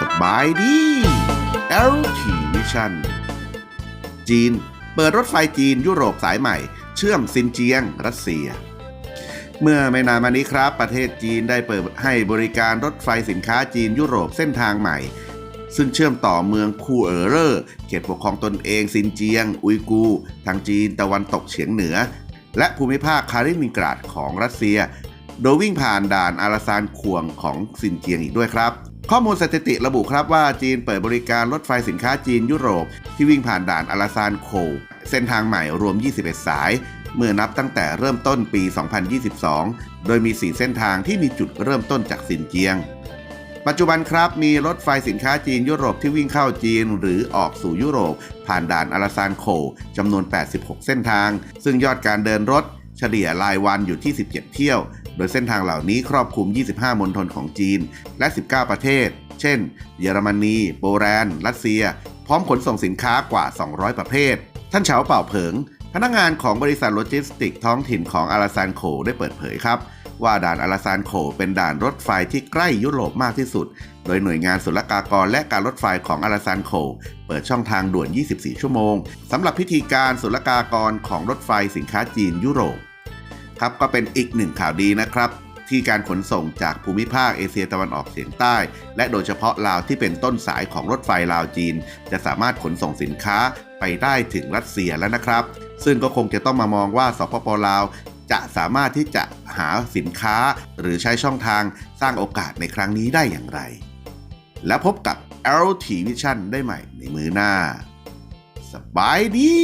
สบายดี LT Vision จีน เปิดรถไฟจีนยุโรปสายใหม่ เชื่อมซินเจียง รัสเซีย เมื่อไม่นานมานี้ครับ ประเทศจีนได้เปิดให้บริการรถไฟสินค้าจีนยุโรปเส้นทางใหม่ ซึ่งเชื่อมต่อเมืองคูเออเรอร์เขตปกครองตนเองซินเจียง อุยกู ทางจีนตะวันตกเฉียงเหนือ และภูมิภาคคารินินกราดของรัสเซีย โดยวิ่งผ่านด่านอาราซานควงของซินเจียงอีกด้วยครับข้อมูลสถิติระบุครับว่าจีนเปิดบริการรถไฟสินค้าจีนยุโรป ที่วิ่งผ่านด่านอาราซานโค เส้นทางใหม่รวม 21 สาย เมื่อนับตั้งแต่เริ่มต้นปี 2022 โดยมี 4 เส้นทางที่มีจุดเริ่มต้นจากซินเจียง ปัจจุบันครับมีรถไฟสินค้าจีนยุโรปที่วิ่งเข้าจีนหรือออกสู่ยุโรป ผ่านด่านอาราซานโคจำนวน 86 เส้นทาง ซึ่งยอดการเดินรถเฉลี่ยรายวันอยู่ที่ 17 เที่ยว โดยเส้นทางเหล่านี้ครอบคลุม 25 มณฑลของจีน และ 19 ประเทศ เช่น เยอรมนี โปแลนด์ รัสเซีย พร้อมขนส่งสินค้ากว่า 200 ประเภท ท่านเฉาเป่าเผิง พนักงานของบริษัทโลจิสติกส์ท้องถิ่นของอาราซานโคได้เปิดเผยครับ ว่าด่านอาราซานโคเป็นด่านรถไฟที่ใกล้ยุโรปมากที่สุด โดยหน่วยงานศุลกากรและการรถไฟของอาราซานโคเปิดช่องทางด่วน 24 ชั่วโมงสำหรับพิธีการศุลกากรของรถไฟสินค้าจีนยุโรปครับก็เป็นอีกหนึ่งข่าวดีนะครับที่การขนส่งจากภูมิภาคเอเชียตะวันออกเฉียงใต้ และโดยเฉพาะลาวที่เป็นต้นสายของรถไฟลาวจีน จะสามารถขนส่งสินค้าไปได้ถึงรัสเซียแล้วนะครับ ซึ่งก็คงจะต้องมามองว่าสปปลาว จะสามารถที่จะหาสินค้าหรือใช้ช่องทางสร้างโอกาสในครั้งนี้ได้อย่างไร และพบกับ LT Vision ได้ใหม่ในมือหน้า สบายดี